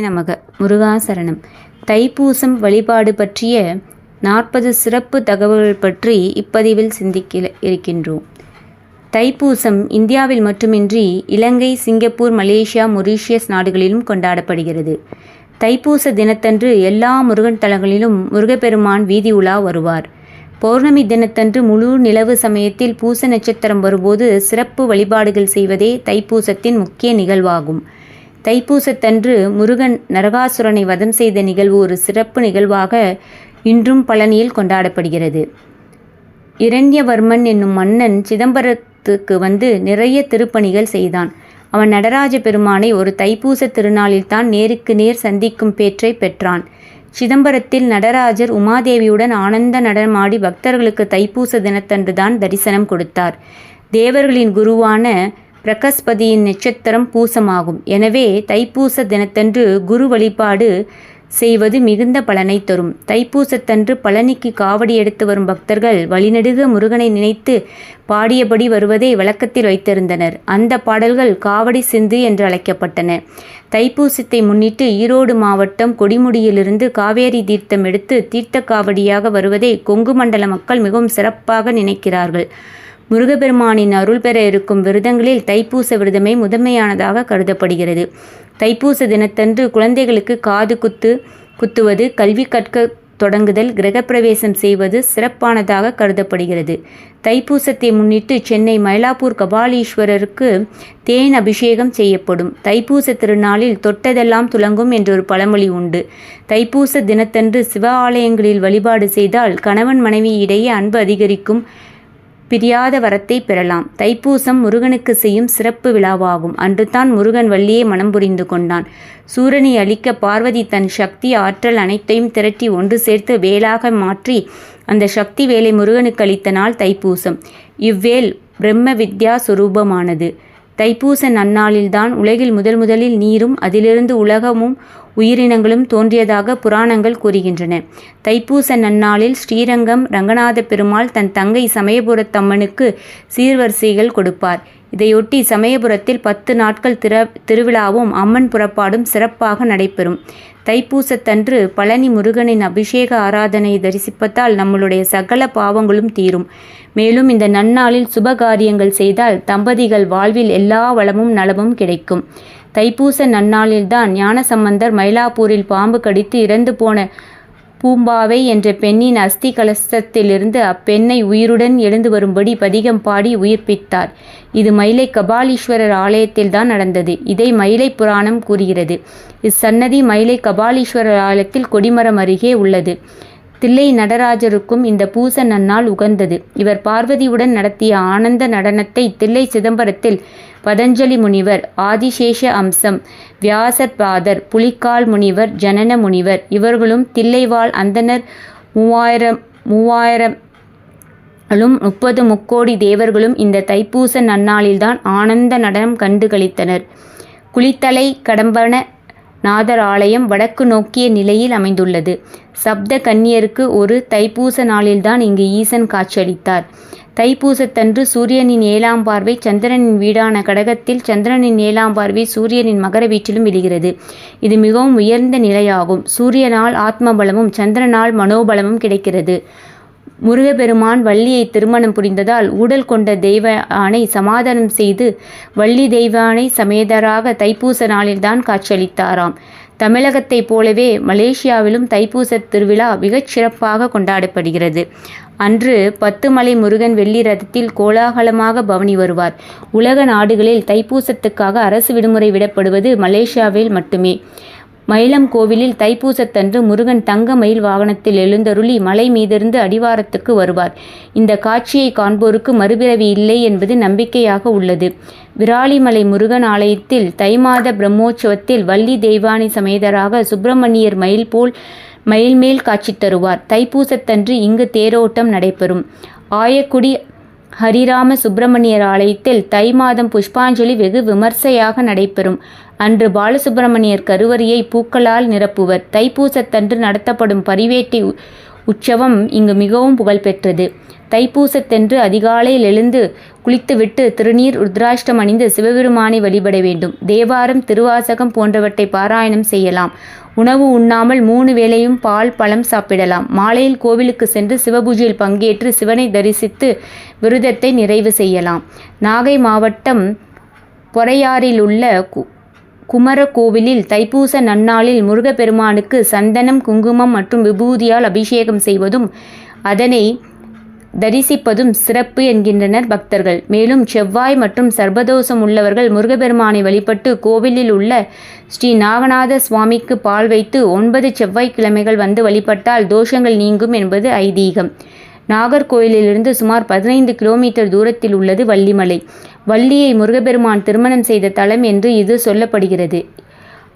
நமக. முருகாசரணம். தைப்பூசம் வழிபாடு பற்றிய நாற்பது சிறப்பு தகவல்கள் பற்றி இப்பதிவில் சிந்திக்க இருக்கின்றோம். தைப்பூசம் இந்தியாவில் மட்டுமின்றி இலங்கை சிங்கப்பூர் மலேசியா மொரீஷியஸ் நாடுகளிலும் கொண்டாடப்படுகிறது. தைப்பூச தினத்தன்று எல்லா முருகன் தலங்களிலும் முருகப்பெருமான் வீதி உலா வருவார். பௌர்ணமி தினத்தன்று முழு நிலவு சமயத்தில் பூச நட்சத்திரம் வரும்போது சிறப்பு வழிபாடுகள் செய்வதே தைப்பூசத்தின் முக்கிய நிகழ்வாகும். தைப்பூசத்தன்று முருகன் நரகாசுரனை வதம் செய்த நிகழ்வு ஒரு சிறப்பு நிகழ்வாக இன்றும் பழனியில் கொண்டாடப்படுகிறது. இரண்யவர்மன் என்னும் மன்னன் சிதம்பரத்துக்கு வந்து நிறைய திருப்பணிகள் செய்தான். அவன் நடராஜ பெருமானை ஒரு தைப்பூச திருநாளில்தான் நேருக்கு நேர் சந்திக்கும் பேற்றை பெற்றான். சிதம்பரத்தில் நடராஜர் உமாதேவியுடன் ஆனந்த நடனமாடி பக்தர்களுக்கு தைப்பூச தினத்தன்றுதான் தரிசனம் கொடுத்தார். தேவர்களின் குருவான பிரகஸ்பதியின் நட்சத்திரம் பூசமாகும். எனவே தைப்பூச தினத்தன்று குரு வழிபாடு செய்வது மிகுந்த பலனை தரும். தைப்பூசத்தன்று பழனிக்கு காவடி எடுத்து வரும் பக்தர்கள் வழிநெடுக முருகனை நினைத்து பாடியபடி வருவதை வழக்கத்தில் வைத்திருந்தனர். அந்த பாடல்கள் காவடி சிந்து என்று அழைக்கப்பட்டன. தைப்பூசத்தை முன்னிட்டு ஈரோடு மாவட்டம் கொடிமுடியிலிருந்து காவேரி தீர்த்தம் எடுத்து தீர்த்த காவடியாக வருவதை கொங்கு மண்டல மக்கள் மிகவும் சிறப்பாக நினைக்கிறார்கள். முருகப்பெருமானின் அருள் பெற இருக்கும் விரதங்களில் தைப்பூச விரதமே முதன்மையானதாக கருதப்படுகிறது. தைப்பூச தினத்தன்று குழந்தைகளுக்கு காது குத்து குத்துவது கல்வி கற்க தொடங்குதல் கிரகப்பிரவேசம் செய்வது சிறப்பானதாக கருதப்படுகிறது. தைப்பூசத்தை முன்னிட்டு சென்னை மயிலாப்பூர் கபாலீஸ்வரருக்கு தேன் அபிஷேகம் செய்யப்படும். தைப்பூச திருநாளில் தொட்டதெல்லாம் துலங்கும் என்றொரு பழமொழி உண்டு. தைப்பூச தினத்தன்று சிவ ஆலயங்களில் வழிபாடு செய்தால் கணவன் மனைவி இடையே அன்பு அதிகரிக்கும். பிரியாத வரத்தை பெறலாம். தைப்பூசம் முருகனுக்கு செய்யும் சிறப்பு விழாவாகும். அன்றுதான் முருகன் வள்ளியை மனம் புரிந்து கொண்டான். சூரனை அழிக்க பார்வதி தன் சக்தி ஆற்றல் அனைத்தையும் திரட்டி ஒன்று சேர்த்து வேலாக மாற்றி அந்த சக்தி வேலை முருகனுக்கு அளித்த நாள் தைப்பூசம். இவ்வேல் பிரம்ம வித்யா சுரூபமானது. தைப்பூச நன்னாளில்தான் உலகில் முதல் முதலில் நீரும் அதிலிருந்து உலகமும் உயிரினங்களும் தோன்றியதாக புராணங்கள் கூறுகின்றன. தைப்பூச நன்னாளில் ஸ்ரீரங்கம் ரங்கநாத பெருமாள் தன் தங்கை சமயபுரத்தம்மனுக்கு சீர்வரிசைகள் கொடுப்பார். இதையொட்டி சமயபுரத்தில் பத்து நாட்கள் திர திருவிழாவும் அம்மன் புறப்பாடும் சிறப்பாக நடைபெறும். தைப்பூசத்தன்று பழனி முருகனின் அபிஷேக ஆராதனை தரிசிப்பதால் நம்மளுடைய சகல பாவங்களும் தீரும். மேலும் இந்த நன்னாளில் சுபகாரியங்கள் செய்தால் தம்பதிகள் வாழ்வில் எல்லா வளமும் நலமும் கிடைக்கும். தைப்பூச நன்னாளில்தான் ஞானசம்பந்தர் மயிலாப்பூரில் பாம்பு கடித்து இறந்து போன பூம்பாவை என்ற பெண்ணின் அஸ்தி கலசத்திலிருந்து அப்பெண்ணை உயிருடன் எழுந்து வரும்படி பதிகம் பாடி உயிர்ப்பித்தார். இது மயிலை கபாலீஸ்வரர் ஆலயத்தில்தான் நடந்தது. இதை மயிலை புராணம் கூறுகிறது. இச்சன்னதி மயிலை கபாலீஸ்வரர் ஆலயத்தில் கொடிமரம் அருகே உள்ளது. தில்லை நடராஜருக்கும் இந்த பூச நன்னால் உகந்தது. இவர் பார்வதியுடன் நடத்திய ஆனந்த நடனத்தை தில்லை சிதம்பரத்தில் பதஞ்சலி முனிவர் ஆதிசேஷ அம்சம் வியாசர் பாதர் புலிக்கால் முனிவர் ஜனன முனிவர் இவர்களும் தில்லைவாழ் அந்தனர் மூவாயிரம் மூவாயிரம் ளும் முப்பது முக்கோடி தேவர்களும் இந்த தைப்பூச நன்னாளில்தான் ஆனந்த நடனம் கண்டு களித்தனர். குளித்தலை கடம்பன நாதர் ஆலயம் வடக்கு நோக்கிய நிலையில் அமைந்துள்ளது. சப்த கன்னியருக்கு ஒரு தைப்பூச நாளில்தான் இங்கு ஈசன் காட்சியளித்தார். தைப்பூசத்தன்று சூரியனின் ஏழாம் பார்வை சந்திரனின் வீடான கடகத்தில் சந்திரனின் ஏழாம் பார்வை சூரியனின் மகர வீச்சிலும் விழுகிறது. இது மிகவும் உயர்ந்த நிலையாகும். சூரியனால் ஆத்மபலமும் சந்திரனால் மனோபலமும் கிடைக்கிறது. முருகப்பெருமான் வள்ளியை திருமணம் புரிந்ததால் ஊடல் கொண்ட தெய்வ ஆணை சமாதானம் செய்து வள்ளி தெய்வானை சமேதராக தைப்பூச நாளில்தான் காட்சியளித்தாராம். தமிழகத்தைப் போலவே மலேசியாவிலும் தைப்பூச திருவிழா மிகச் சிறப்பாக கொண்டாடப்படுகிறது. அன்று பத்துமலை முருகன் வெள்ளி ரதத்தில் கோலாகலமாக பவனி வருவார். உலக நாடுகளில் தைப்பூசத்துக்காக அரசு விடுமுறை விடப்படுவது மலேசியாவில் மட்டுமே. மயிலம் கோவிலில் தைப்பூசத்தன்று முருகன் தங்க மயில் வாகனத்தில் எழுந்தருளி மலை மீதிருந்து அடிவாரத்துக்கு வருவார். இந்த காட்சியை காண்போருக்கு மறுபிறவி இல்லை என்பது நம்பிக்கையாக உள்ளது. விராலிமலை முருகன் ஆலயத்தில் தைமாத பிரம்மோற்சவத்தில் வள்ளி தெய்வானி சமேதராக சுப்பிரமணியர் மயில் போல் மயில்மேல் காட்சி தருவார். தைப்பூசத்தன்று இங்கு தேரோட்டம் நடைபெறும். ஆயக்குடி ஹரிராம சுப்பிரமணியர் ஆலயத்தில் தை மாதம் புஷ்பாஞ்சலி வெகு விமர்சையாக நடைபெறும். அன்று பாலசுப்பிரமணியர் கருவறையை பூக்களால் நிரப்புவர். தைப்பூசத்தன்று நடத்தப்படும் பரிவேட்டை உற்சவம் இங்கு மிகவும் புகழ்பெற்றது. தைப்பூசத்தன்று அதிகாலையில் எழுந்து குளித்துவிட்டு திருநீர் ருத்ராஷ்டம் அணிந்து சிவபெருமானை வழிபட வேண்டும். தேவாரம் திருவாசகம் போன்றவற்றை பாராயணம் செய்யலாம். உணவு உண்ணாமல் மூணு வேளையும் பால் பழம் சாப்பிடலாம். மாலையில் கோவிலுக்கு சென்று சிவபூஜையில் பங்கேற்று சிவனை தரிசித்து விருதத்தை நிறைவு செய்யலாம். நாகை மாவட்டம் பொறையாறில் உள்ள கு- குமர கோவிலில் தைப்பூச நன்னாளில் முருகப்பெருமானுக்கு சந்தனம் குங்குமம் மற்றும் விபூதியால் அபிஷேகம் செய்வதும் அதனை தரிசிப்பதும் சிறப்பு என்கின்றனர் பக்தர்கள். மேலும் செவ்வாய் மற்றும் சர்பதோஷம் உள்ளவர்கள் முருகபெருமானை வழிபட்டு கோவிலில் உள்ள ஸ்ரீ நாகநாத சுவாமிக்கு பால் வைத்து ஒன்பது செவ்வாய்க்கிழமைகள் வந்து வழிபட்டால் தோஷங்கள் நீங்கும் என்பது ஐதீகம். நாகர்கோயிலிலிருந்து சுமார் பதினைந்து கிலோமீட்டர் தூரத்தில் உள்ளது வள்ளிமலை. வள்ளியை முருகபெருமான் திருமணம் செய்த தலம் என்று இது சொல்லப்படுகிறது.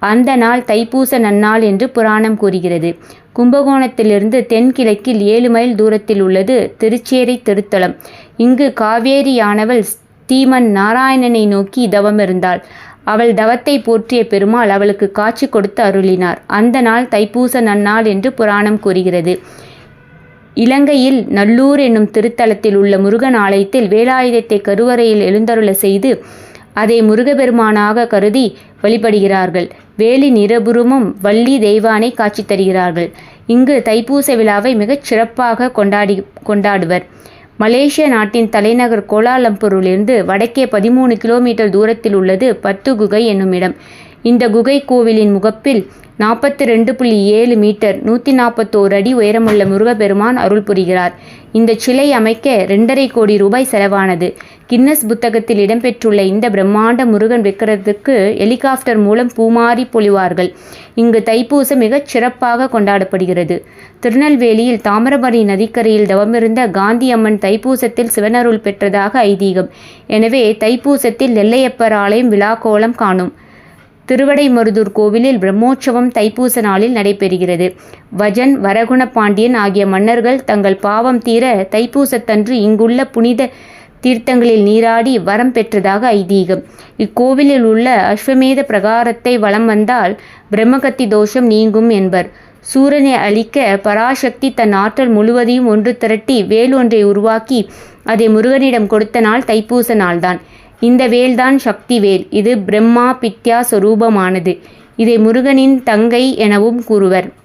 அந்த நாள் தைப்பூச நன்னாள் என்று புராணம் கூறுகிறது. கும்பகோணத்திலிருந்து தென்கிழக்கில் ஏழு மைல் தூரத்தில் உள்ளது திருச்சேரி திருத்தலம். இங்கு காவேரியானவள் ஸ்ரீமன் நாராயணனை நோக்கி தவமிருந்தாள் அவள் தவத்தை போற்றிய பெருமாள் அவளுக்கு காட்சி கொடுத்து அருளினார். அந்த நாள் தைப்பூச நன்னாள் என்று புராணம் கூறுகிறது. இலங்கையில் நல்லூர் என்னும் திருத்தலத்தில் உள்ள முருகன் ஆலயத்தில் வேலாயுதத்தை கருவறையில் எழுந்தருள செய்து அதை முருகபெருமானாக கருதி வழிபடுகிறார்கள். வேலி இருபுறமும் வள்ளி தெய்வானை காட்சி தருகிறார்கள். இங்கு தைப்பூச விழாவை மிகச் சிறப்பாக கொண்டாடி கொண்டாடுவர். மலேசிய நாட்டின் தலைநகர் கோலாலம்பூரிலிருந்து வடக்கே பதிமூணு கிலோமீட்டர் தூரத்தில் உள்ளது பத்து குகை என்னும் இடம். இந்த குகை கோவிலின் முகப்பில் நாற்பத்தி ரெண்டு புள்ளி ஏழு மீட்டர் நூற்றி நாற்பத்தோரு அடி உயரமுள்ள முருகப்பெருமான் அருள் புரிகிறார். இந்த சிலை அமைக்க ரெண்டரை கோடி ரூபாய் செலவானது. கின்னஸ் புத்தகத்தில் இடம்பெற்றுள்ள இந்த பிரம்மாண்ட முருகன் விக்கிரத்துக்கு ஹெலிகாப்டர் மூலம் பூமாறி பொழிவார்கள். இங்கு தைப்பூசம் மிகச் சிறப்பாக கொண்டாடப்படுகிறது. திருநெல்வேலியில் தாமிரபரணி நதிக்கரையில் தவமிருந்த காந்தி அம்மன் தைப்பூசத்தில் சிவனருள் பெற்றதாக ஐதீகம். எனவே தைப்பூசத்தில் நெல்லையப்பர் ஆலயம் விழாக்கோலம் காணும். திருவடைமருதூர் கோவிலில் பிரம்மோற்சவம் தைப்பூச நாளில் நடைபெறுகிறது. வஜன் வரகுண பாண்டியன் ஆகிய மன்னர்கள் தங்கள் பாவம் தீர தைப்பூசத்தன்று இங்குள்ள புனித தீர்த்தங்களில் நீராடி வரம் பெற்றதாக ஐதீகம். இக்கோவிலில் உள்ள அஸ்வமேத பிரகாரத்தை வலம் வந்தால் பிரம்மகத்தி தோஷம் நீங்கும் என்பர். சூரனை அழிக்க பராசக்தி தன் ஆற்றல் முழுவதையும் ஒன்று திரட்டி வேல் ஒன்றை உருவாக்கி அதை முருகனிடம் கொடுத்த நாள் தைப்பூச நாள்தான். இந்த வேல்தான் சக்தி வேல். இது பிரம்மா பித்யா சொரூபமானது. இதை முருகனின் தங்கை எனவும் கூறுவர்.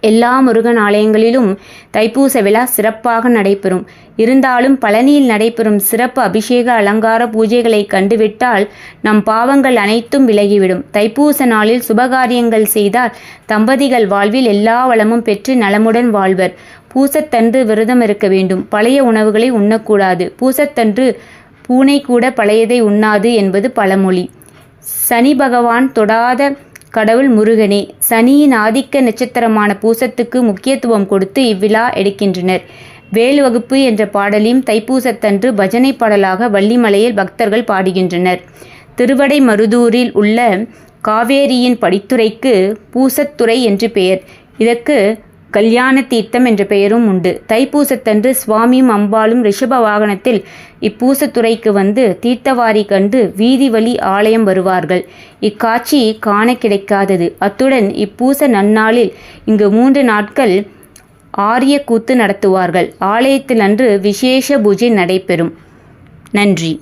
எல்லா முருகன் ஆலயங்களிலும் தைப்பூச விழா சிறப்பாக நடைபெறும். இருந்தாலும் பழனியில் நடைபெறும் சிறப்பு அபிஷேக அலங்கார பூஜைகளை கண்டுவிட்டால் நம் பாவங்கள் அனைத்தும் விலகிவிடும். தைப்பூச நாளில் சுபகாரியங்கள் செய்தால் தம்பதிகள் வாழ்வில் எல்லா வளமும் பெற்று நலமுடன் வாழ்வர். பூசத்தன்று விரதம் இருக்க வேண்டும். பழைய உணவுகளை உண்ணக்கூடாது. பூசத்தன்று பூனை கூட பழையதை உண்ணாது என்பது பழமொழி. சனி பகவான் தொடாத கடவுள் முருகனே சனியின் ஆதிக்க நட்சத்திரமான பூசத்துக்கு முக்கியத்துவம் கொடுத்து இவ்விழா எடுக்கின்றனர். வேல் வகுப்பு என்ற பாடலையும் தைப்பூசத்தன்று பஜனை பாடலாக வள்ளிமலையில் பக்தர்கள் பாடுகின்றனர். திருவடை மருதூரில் உள்ள காவேரியின் படித்துறைக்கு பூசத்துறை என்று பெயர். இதற்கு கல்யாண தீர்த்தம் என்ற பெயரும் உண்டு. தைப்பூசத்தன்று சுவாமியும் அம்பாளும் ரிஷப வாகனத்தில் இப்பூசத்துறைக்கு வந்து தீர்த்தவாரி கண்டு வீதி வழி ஆலயம் வருவார்கள். இக்காட்சி காண கிடைக்காதது. அத்துடன் இப்பூச நன்னாளில் இங்கு மூன்று நாட்கள் ஆரிய கூத்து நடத்துவார்கள். ஆலயத்தில் அன்று விசேஷ பூஜை நடைபெறும். நன்றி.